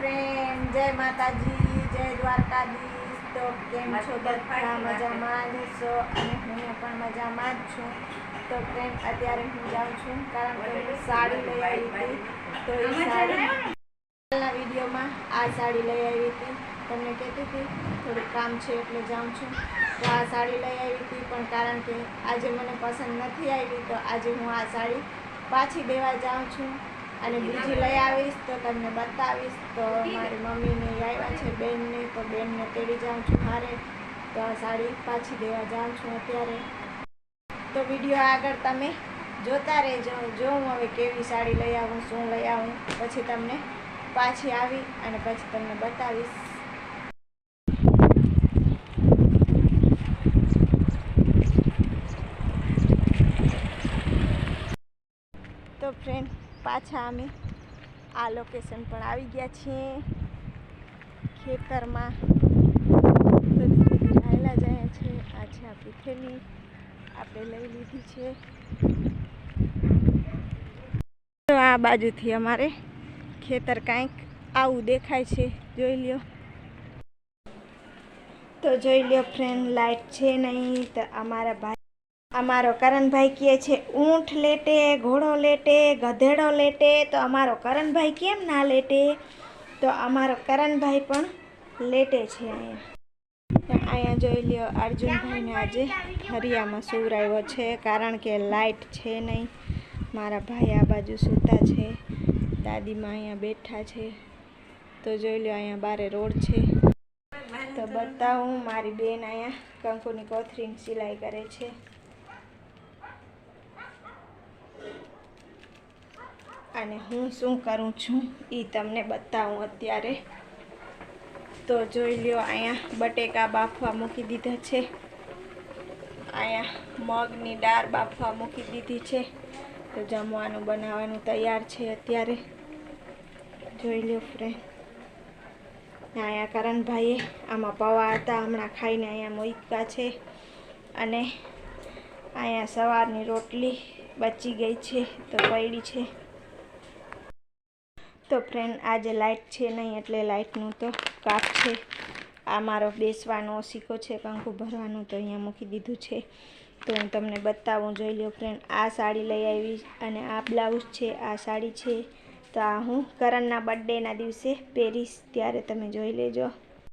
Friend જય માતાજી જય દ્વારકાધીશ. તો કેમ છો? બધા મજામાં જ છો? અને હું પણ મજામાં જ છું. તો ફ્રેન્ડ અત્યારે હું જાઉં છું? કારણ કે હું સાડી લઈ આવી હતી. તો એ સાડી કાલના વિડીયોમાં આ સાડી લઈ આવી હતી. તમને કહેતી હતી થોડુંક કામ છે એટલે જાઉં છું. તો આ સાડી લઈ આવી હતી પણ કારણ કે આજે મને પસંદ નથી આવી તો આજે હું આ સાડી પાછી દેવા જાઉં છું. અને બીજી લઈ આવીશ તો તમને બતાવીશ તો મારી મમ્મીને આવ્યા છે બેનને, તો બેનને તેડી જાઉં છું મારે તો આ સાડી પાછી દેવા જાઉં છું અત્યારે. તો વીડિયો આગળ તમે જોતા રહેજો. જો હું હવે કેવી સાડી લઈ આવું, શું લઈ આવું, પછી તમને પાછી આવી અને પછી તમને બતાવીશ. તો ફ્રેન્ડ પાછા અમે આ લોકેશન પણ આવી ગયા છીએ. ખેતરમાં હાયલા જાય છે. આ છે આપણી થેલી આપણે લઈ લીધી છે. આ બાજુથી અમારે ખેતર કાંઈક આવું દેખાય છે. જોઈ લ્યો. તો જોઈ લ્યો ફ્રેન્ડ લાઈટ છે નહીં, તો અમારા ભાઈ અમારો કરણભાઈ કહે છે ઊંટ લેટે, ઘોડો લેટે, ગધેડો લેટે. તો અમારો કરણભાઈ કેમ ના લેટે? તો અમારો કરણભાઈ પણ લેટે છે અહીંયા. અહીંયા જોઈ લ્યો અર્જુનભાઈને આજે હરિયામાં સુવરાવ્યો છે, કારણ કે લાઈટ છે નહીં. મારા ભાઈ આ બાજુ સૂતા છે, દાદીમાં અહીંયા બેઠા છે. તો જોઈ લ્યો અહીંયા બારે રોડ છે. તો બતાવું, મારી બેન અહીંયા કંકુની કોથરીની સિલાઈ કરે છે. અને હું શું કરું છું એ તમને બતાવું અત્યારે. તો જોઈ લ્યો, અહીંયા બટેકા બાફવા મૂકી દીધા છે. અહીંયા મગની દાળ બાફવા મૂકી દીધી છે. તો જમવાનું બનાવવાનું તૈયાર છે અત્યારે. જોઈ લ્યો ફ્રેન્ડ અહીંયા કરણભાઈએ આમાં પૌવા હતા, હમણાં ખાઈને અહીંયા મોઈકા છે. અને અહીંયા સવારની રોટલી બચી ગઈ છે, તો પડી છે. તો ફ્રેન્ડ આજે લાઇટ છે નહીં એટલે લાઇટનું તો કાપ છે. આ મારો બેસવાનો સિક્કો છે, પંખું ભરવાનું તો અહીંયા મૂકી દીધું છે. તો હું તમને બતાવું જોઈ લો ફ્રેન્ડ આ સાડી લઈ આવી અને આ બ્લાઉઝ છે, આ સાડી છે. તો આ હું કરણના બર્થડેના દિવસે પહેરીશ, ત્યારે તમે જોઈ લેજો.